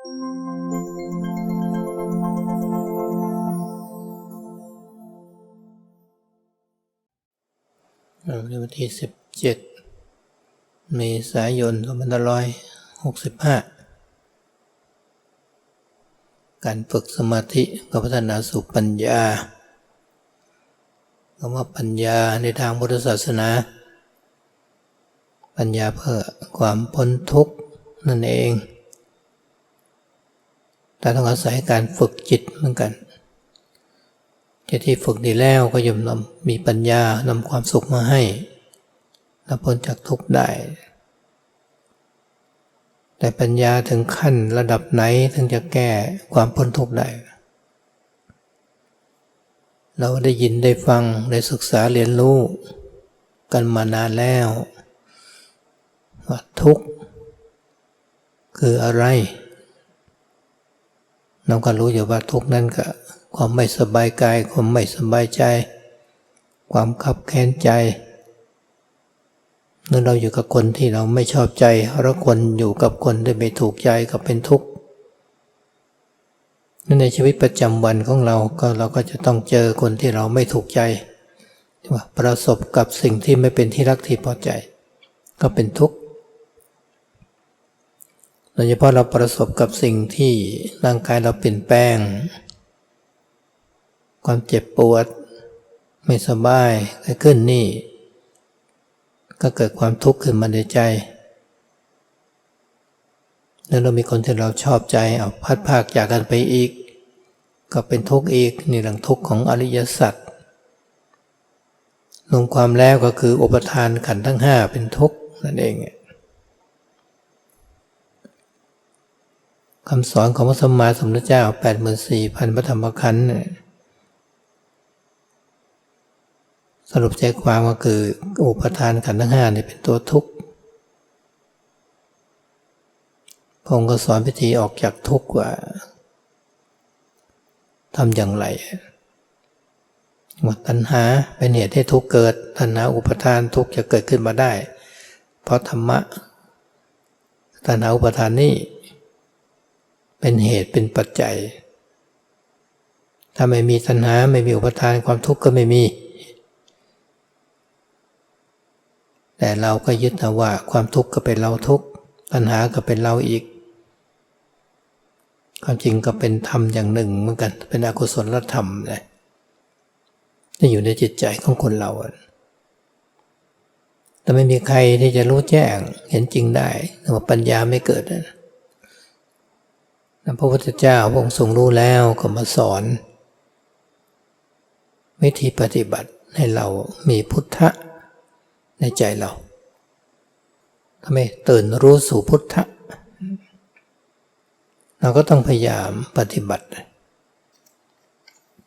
วันที่สิบเจ็ดเมษายนสองพันร้อยหกสิบห้าการฝึกสมาธิกับพัฒนาสู่ปัญญาคำว่าปัญญาในทางพุทธศาสนา ปัญญาเพื่อความพ้นทุกข์นั่นเอง แต่ต้องอาศัยการฝึกจิตเหมือนกันจิตที่ฝึกดีแล้วก็ย่อมนำมีปัญญานำความสุขมาให้และพ้นจากทุกข์ได้ แต่ปัญญาถึงขั้นระดับไหนถึงจะแก้ความพ้นทุกข์ได้ เราได้ยินได้ฟังได้ศึกษาเรียนรู้กันมานานแล้วว่าทุกข์คืออะไร เราก็รู้อยู่ว่าทุกข์นั้นก็ความไม่สบายกาย ความไม่สบายใจ ความขับแค้นใจเมื่อเราอยู่กับคนที่เราไม่ชอบใจเราคนอยู่กับคนที่ไม่ถูกใจก็เป็นทุกข์ในชีวิตประจำวันของเราก็เราก็จะต้องเจอคนที่เราไม่ถูกใจว่าประสบกับสิ่งที่ไม่เป็นที่รักที่พอใจ ก็เป็นทุกข์ ยเฉพาะเราประสบกับสิ่งที่ร่างกายเราเปลี่ยนแปลง ความเจ็บปวด ไม่สบายเกิดขึ้นนี่ ก็เกิดความทุกข์ขึ้นมาในใจ แล้วเรามีคนที่เราชอบใจเอาพัดภาคจากกันไปอีก ก็เป็นทุกข์อีกนี่หลังทุกข์ของอริยสัจรวมความแล้วก็คืออุปทานขันธ์ทั้งห้าเป็นทุกข์นั่นเอง คำสอนของพระสมมาสมพุทธเจ้า 84,000 พระธรรมขันธ์สรุปใจความก็คือ อุปทานขันธ์ทั้งห้านี่เป็นตัวทุกข์พงค์ก็สอนพิธีออกจากทุกข์ว่าทำอย่างไรว่าตัณหาเป็นเหตุให้ทุกข์เกิดตัณหาอุปทานทุกข์จะเกิดขึ้นมาได้ เพราะธรรมะตัณหาอุปทานนี่ เป็นเหตุเป็นปัจจัย ถ้าไม่มีตัณหาไม่มีอุปทานความทุกข์ก็ไม่มี แต่เราก็ยึดเอาว่าความทุกข์ก็เป็นเราทุกข์ตัณหาก็เป็นเราอีก ความจริงก็เป็นธรรมอย่างหนึ่งเหมือนกัน เป็นอกุศลธรรมเลยที่อยู่ในจิตใจของคนเราแต่ไม่มีใครที่จะรู้แจ้งเห็นจริงได้แต่ว่าปัญญาไม่เกิดนะ พระพุทธเจ้าพระองค์ทรงรู้แล้วก็มาสอน วิธีปฏิบัติให้เรามีพุทธะในใจเราทำไมตื่นรู้สู่พุทธะ เราก็ต้องพยายามปฏิบัติ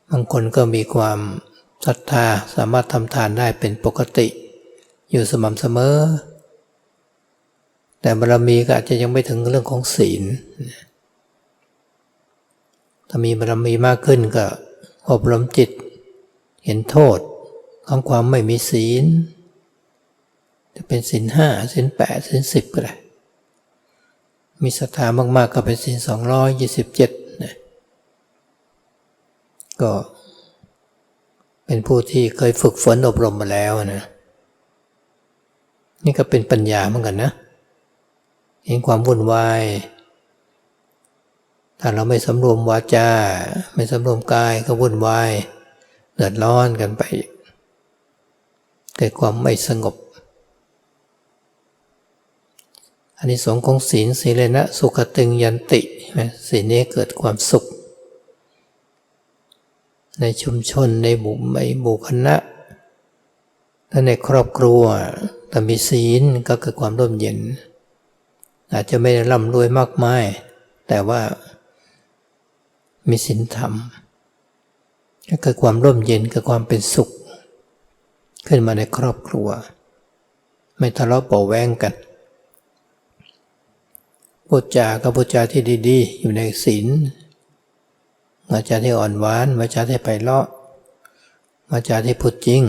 บางคนก็มีความศรัทธาสามารถทำทานได้เป็นปกติ อยู่สม่ำเสมอ แต่บารมีก็อาจจะยังไม่ถึงเรื่องของศีล ถ้ามีบารมีมากขึ้นก็อบรมจิต เห็นโทษของความไม่มีศีล จะเป็นศีลห้าศีลแปดศีลสิบก็ได้ มีศรัทธามากๆก็เป็นศีลสองร้อยยี่สิบเจ็ดนะก็เป็นผู้ที่เคยฝึกฝนอบรมมาแล้วนะนี่ก็เป็นปัญญาเหมือนกันนะ เห็นความวุ่นวาย ถ้าเราไม่สำรวมวาจา ไม่สำรวมกายก็วุ่นวายเดือดร้อนกันไปเกิดความไม่สงบอันนี้สงของศีลศีเลนะสุขตึงยันติศีลนี้เกิดความสุข ในชุมชนในหมู่ในหมู่คณะและในครอบครัวแต่มีศีลก็เกิดความร่มเย็น อาจจะไม่ได้ร่ำรวยมากมาย แต่ว่า มีศีลธรรมก็เกิดความร่มเย็นเกิดความเป็นสุข ขึ้นมาในครอบครัว ไม่ทะเลาะเบาแวงกันพูดจาก็พูดจาที่ดีๆ อยู่ในศีลวาจาที่อ่อนหวานวาจาที่ไพเราะวาจาที่พูดจริง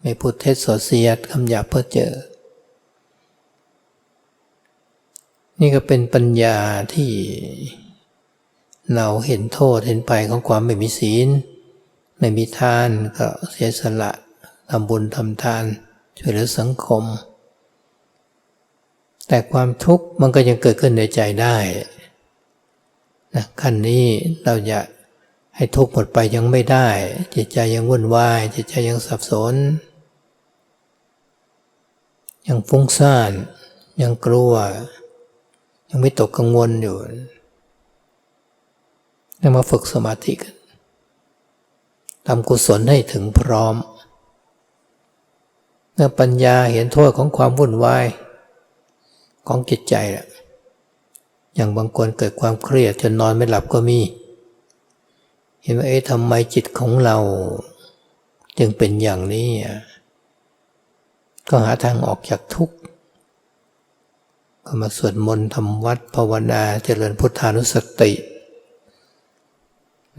ไม่พูดเท็จโสเสียดคำหยาบเพ้อเจอ นี่ก็เป็นปัญญาที่ เราเห็นโทษเห็นภัยของความไม่มีศีล ไม่มีทานก็เสียสละทำบุญทำทาน ช่วยเหลือสังคม แต่ความทุกข์มันก็ยังเกิดขึ้นในใจได้นะขั้นนี้เราจะให้ทุกข์หมดไปยังไม่ได้ จิตใจยังวุ่นวาย จิตใจยังสับสน ยังฟุ้งซ่าน ยังกลัว ยังไม่ตกกังวลอยู่ ต้มาฝึกสมาธิกันทำกุศลให้ถึงพร้อมเมื่อปัญญาเห็นโทษของความวุ่นวายของจิตใจนะอย่างบางคนเกิดความเครียดจนนอนไม่หลับก็มี เห็นว่าเอ๊ะทำไมจิตของเรา จึงเป็นอย่างนี้ก็หาทางออกจากทุกข์ก็มาสวดมนต์ทำวัดภาวนาเจริญพุทธานุสติ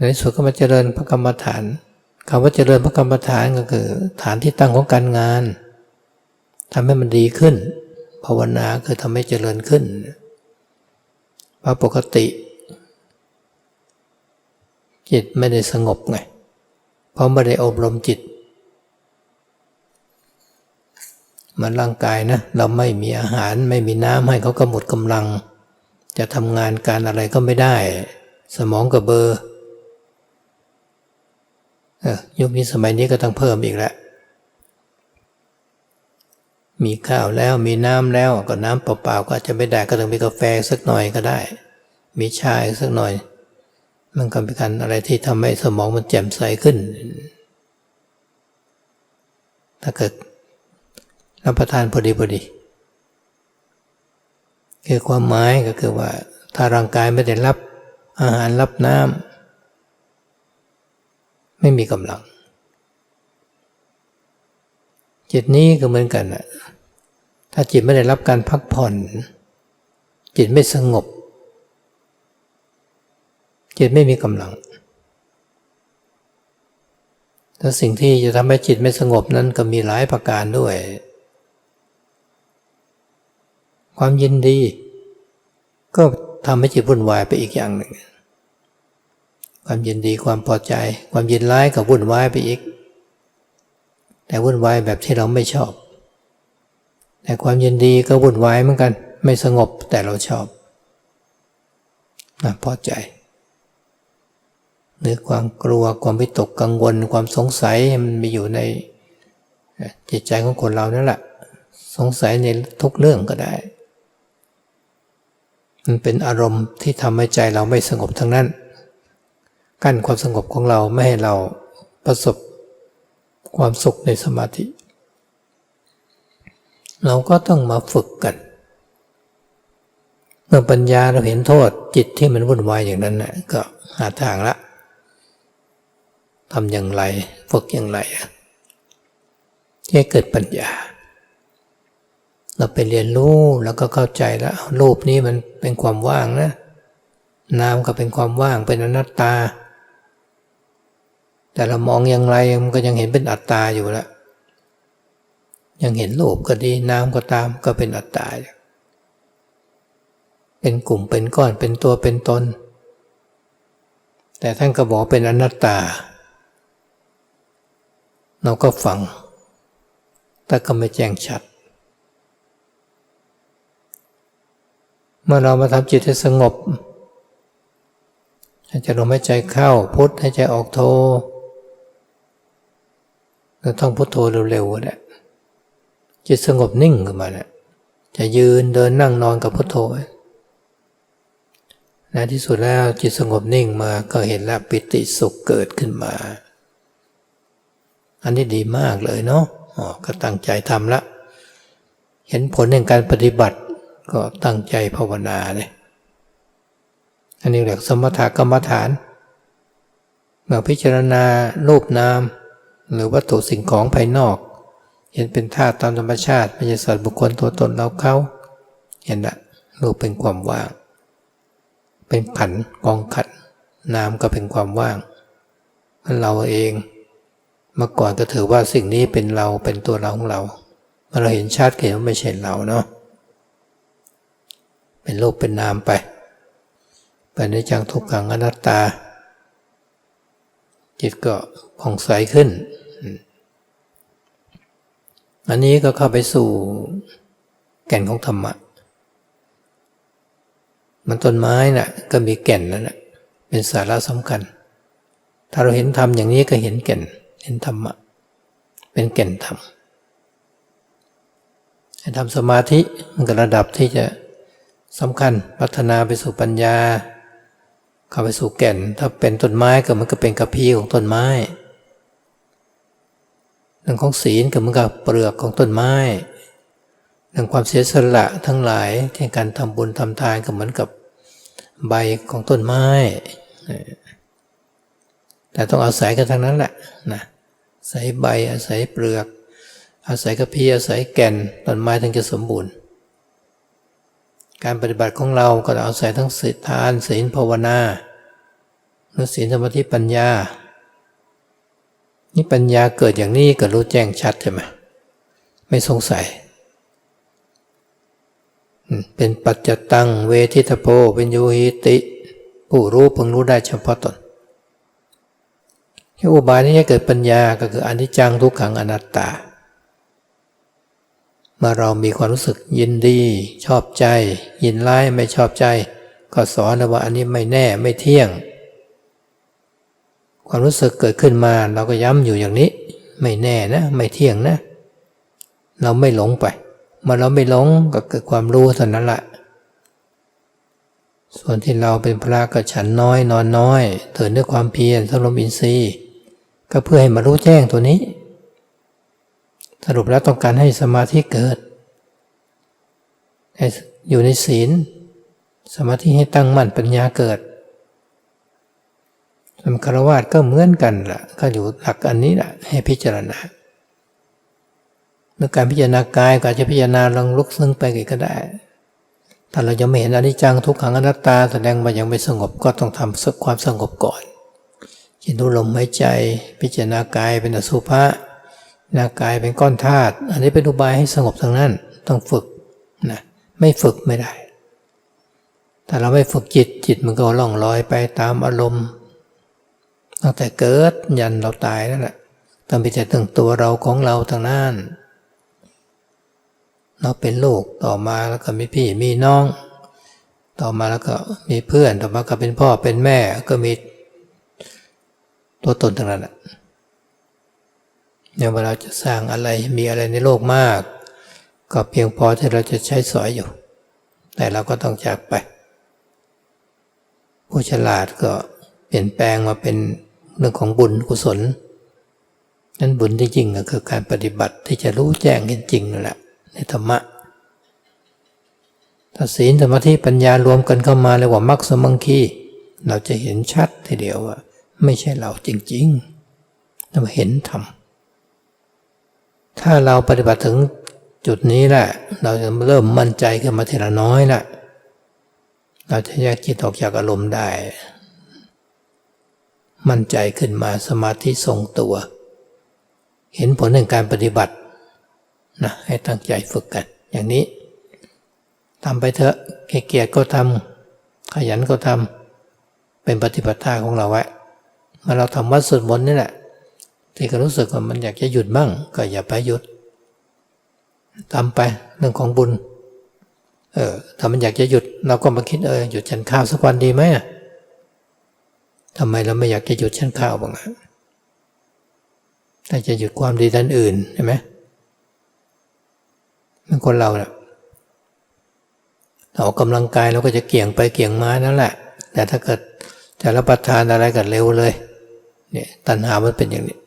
ในสุดก็มาเจริญพระกรรมฐานคำว่าเจริญพระกรรมฐานก็คือ ฐานที่ตั้งของการงานทำให้มันดีขึ้น ภาวนาคือทำให้เจริญขึ้นเพราะปกติ จิตไม่ได้สงบไง เพราะไม่ได้อบรมจิต มันร่างกายนะ เราไม่มีอาหารไม่มีน้ำให้เขาก็หมดกำลัง จะทำงานการอะไรก็ไม่ได้ สมองกับเบอร์ ยุคนี้สมัยนี้ก็ต้องเพิ่มอีกแล้วมีข้าวแล้วมีน้ำแล้วก็น้ำเปล่าๆก็อาจจะไม่ได้ก็ต้องมีกาแฟสักหน่อยก็ได้ มีชาสักหน่อย มันก็เป็นการอะไรที่ทำให้สมองมันแจ่มใสขึ้น ถ้าเกิดรับประทานพอดีพอดีคือความหมายก็คือว่า ถ้าร่างกายไม่ได้รับอาหารรับน้ำ ไม่มีกำลัง จิตนี้ก็เหมือนกันนะถ้าจิตไม่ได้รับการพักผ่อน จิตไม่สงบ จิตไม่มีกำลังแต่สิ่งที่จะทำให้จิตไม่สงบนั้นก็มีหลายประการด้วย ความยินดี ก็ทำให้จิตวุ่นวายไปอีกอย่างหนึ่ง ความยินดีความพอใจ ความยินร้ายก็วุ่นวายไปอีก แต่วุ่นวายแบบที่เราไม่ชอบ แต่ความยินดีก็วุ่นวายเหมือนกัน ไม่สงบแต่เราชอบนะพอใจหรือความกลัวความวิตกกังวล ความสงสัยมันมีอยู่ในจิตใจของคนเรานั่นแหละสงสัยในทุกเรื่องก็ได้ มันเป็นอารมณ์ที่ทำให้ใจเราไม่สงบทั้งนั้น กั้นความสงบของเราไม่ให้เราประสบความสุขในสมาธิ เราก็ต้องมาฝึกกัน เมื่อปัญญาเราเห็นโทษจิตที่มันวุ่นวายอย่างนั้นนะก็หาทางละทำอย่างไรฝึกอย่างไรให้เกิดปัญญา เราไปเรียนรู้แล้วก็เข้าใจแล้วรูปนี้มันเป็นความว่างนะนามก็เป็นความว่างเป็นอนัตตา แต่เรามองอย่างไรมันก็ยังเห็นเป็นอัตตาอยู่ล้วยังเห็นโลภก็ดีน้ำก็ตามก็เป็นอัตตาเป็นกลุ่มเป็นก้อนเป็นตัวเป็นตน แต่ท่านก็บอกเป็นอนัตตา เราก็ฟัง แต่ก็ไม่แจ้งชัด เมื่อเรามาทำจิตให้สงบให้ใจลมหายใจเข้าพุทให้ใจออกโท ราต้องพุทโธเร็วๆเนี่ยจิตสงบนิ่งขึ้นมาเนี่ยจะยืนเดินนั่งนอนกับพุทโธในที่สุดแล้วจิตสงบนิ่งมาก็เห็นแล้วปิติสุขเกิดขึ้นมา อันนี้ดีมากเลยเนาะอ๋อก็ตั้งใจทำละ เห็นผลในการปฏิบัติก็ตั้งใจภาวนาเนี่ยอันนี้เรียกสมถกรรมฐานเมื่อพิจารณารูปนาม หรือวัตถุสิ่งของภายนอก เห็นเป็นธาตุตามธรรมชาติไม่ใช่สัตว์บุคคลตัวตนเราเขาเห็นละรูปเป็นความว่าง เป็นขันกองขันนามก็เป็นความว่างเราเองเมื่อก่อนก็ถือว่าสิ่งนี้เป็นเราเป็นตัวเราของเราเมื่อเราเห็นชาติเห็นว่าไม่ใช่เราเนาะเป็นรูปเป็นนามไปเป็นในจังทุกขังอนัตตา จิตก็ผ่องใสขึ้น อันนี้ก็เข้าไปสู่แก่นของธรรมะ มันต้นไม้น่ะก็มีแก่นนั่นแหละเป็นสาระสำคัญ ถ้าเราเห็นธรรมอย่างนี้ก็เห็นแก่น เห็นธรรมะ เป็นแก่นธรรมให้ทำสมาธิมันก็ระดับที่จะสำคัญพัฒนาไปสู่ปัญญา เข้าไปสู่แก่น ถ้าเป็นต้นไม้ก็มันก็เป็นกระพี้ของต้นไม้ เรื่องของศีลก็เหมือนกับเปลือกของต้นไม้เรื่องความเสียสละทั้งหลายที่การทำบุญทำทานก็เหมือนกับใบของต้นไม้ แต่ต้องอาศัยกันทั้งนั้นแหละนะอาศัยใบอาศัยเปลือก อาศัยกระพี้อาศัยแก่นต้นไม้ถึงจะสมบูรณ์ การปฏิบัติของเราก็ต้องอาศัยทั้งศีลทานศีลภาวนาหรือศีลสมาธิปัญญา นี่ปัญญาเกิดอย่างนี้ก็รู้แจ้งชัดใช่ไหมไม่สงสัย เป็นปัจจตังเวทิตโพเป็นโยหิติ ผู้รู้พึงรู้ได้เฉพาะตนที่อุบายนี้จะเกิดปัญญาก็คืออนิจจังทุกขังอนัตตา เมื่อเรามีความรู้สึกยินดี ชอบใจ ยินร้ายไม่ชอบใจ ก็สอนว่าอันนี้ไม่แน่ไม่เที่ยง ความรู้สึกเกิดขึ้นมาเราก็ย้ำอยู่อย่างนี้ ไม่แน่นะ ไม่เที่ยงนะ เราไม่หลงไปเมื่อเราไม่หลงก็เกิดความรู้เท่านั้นแหละส่วนที่เราเป็นพระก็ฉันน้อยนอนน้อยเถิดด้วยความเพียรสำรมอินทรีย์ ก็เพื่อให้มารู้แจ้งตัวนี้ สรุปแล้วต้องการให้สมาธิเกิดให้อยู่ในศีล สมาธิให้ตั้งมั่นปัญญาเกิด คารวาสก็เหมือนกันละก็อยู่หลักอันนี้แหละให้พิจารณาเมื่อการพิจารณากายก็จะพิจารณาลองลุกซึ่งไปก็ได้ ถ้าเรายังไม่เห็นอนิจจังทุกขังอนัตตาแสดงว่ายังไม่สงบก็ต้องทำสักความสงบก่อนจิตดูลมหายใจ พิจารณากายเป็นอสุภะนากายเป็นก้อนธาตุอันนี้เป็นอุบายให้สงบทางนั้นต้องฝึกนะไม่ฝึกไม่ได้ถ้าเราไม่ฝึกจิตจิตมันก็ล่องลอยไปตามอารมณ์ ตั้งแต่เกิดยันเราตายนั่นแหละต้องพิจารณาถึงตัวเราของเราทางนั้นเราเป็นลูกต่อมาแล้วก็มีพี่มีน้อง ต่อมาแล้วก็มีเพื่อนต่อมาก็เป็นพ่อเป็นแม่ก็มีตัวตนทั้งนั้นแหละเนี่ยเวลาจะสร้างอะไรมีอะไรในโลกมาก ก็เพียงพอที่เราจะใช้สอยอยู่ แต่เราก็ต้องจากไป ผู้ฉลาดก็เปลี่ยนแปลงมาเป็น เรื่องของบุญกุศลนั้นบุญที่จริงก็คือการปฏิบัติที่จะรู้แจ้งเห็นจริงนั่นแหละในธรรมะถ้าศีลสมาธิปัญญารวมกันเข้ามาเรียกว่ามรรคสมังคีเราจะเห็นชัดทีเดียวว่า ไม่ใช่เราจริงๆเราเห็นธรรมถ้าเราปฏิบัติถึงจุดนี้แหละ เราจะเริ่มมั่นใจขึ้นมาทีละน้อยแหละเราจะแยกจิตออกจากอารมณ์ได้ มั่นใจขึ้นมาสมาธิทรงตัว เห็นผลในการปฏิบัตินะให้ตั้งใจฝึกกัน อย่างนี้ทำไปเถอะเกียรก็ทำขยันก็ทำเป็นปฏิปทาของเราไว้เมื่อเราทำวัดสวดมนต์นี่แหละที่ก็รู้สึกว่ามันอยากจะหยุดบ้างก็อย่าไปหยุดทำไปเรื่องของบุญเออถ้ามันอยากจะหยุด เราก็มาคิดเออหยุดฉันข้าวสักวันดีไหม ทำไมเราไม่อยากจะหยุดฉันข้าวบ้างแต่จะหยุดความดีด้านอื่นใช่ไหมมันคนเราเนี่ยออกกำลังกายเราก็จะเกี่ยงไปเกี่ยงมานั่นแหละ แต่ถ้าเกิดจะรับประทานอะไรก็เร็วเลยเนี่ยตัณหามันเป็นอย่างนี้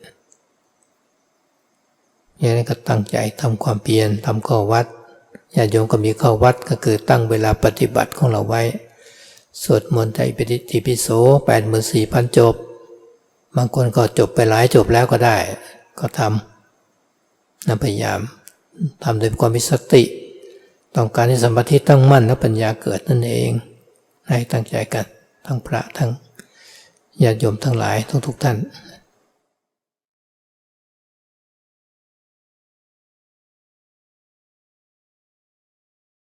อย่างนี้ก็ตั้งใจทำความเพียรทำข้อวัดญาติโยมก็มีข้อวัดก็คือตั้งเวลาปฏิบัติของเราไว้ สวดมนต์ใจปิติปิโสแปดหมื่นสี่พันจบ บางคนก็จบไปหลายจบแล้วก็ได้ ก็ทำนพยายามทำด้วยความมีสติ ต้องการให้สมาธิตั้งมั่นและปัญญาเกิดนั่นเอง ให้ตั้งใจกันทั้งพระทั้งญาติโยมทั้งหลายทุกๆท่าน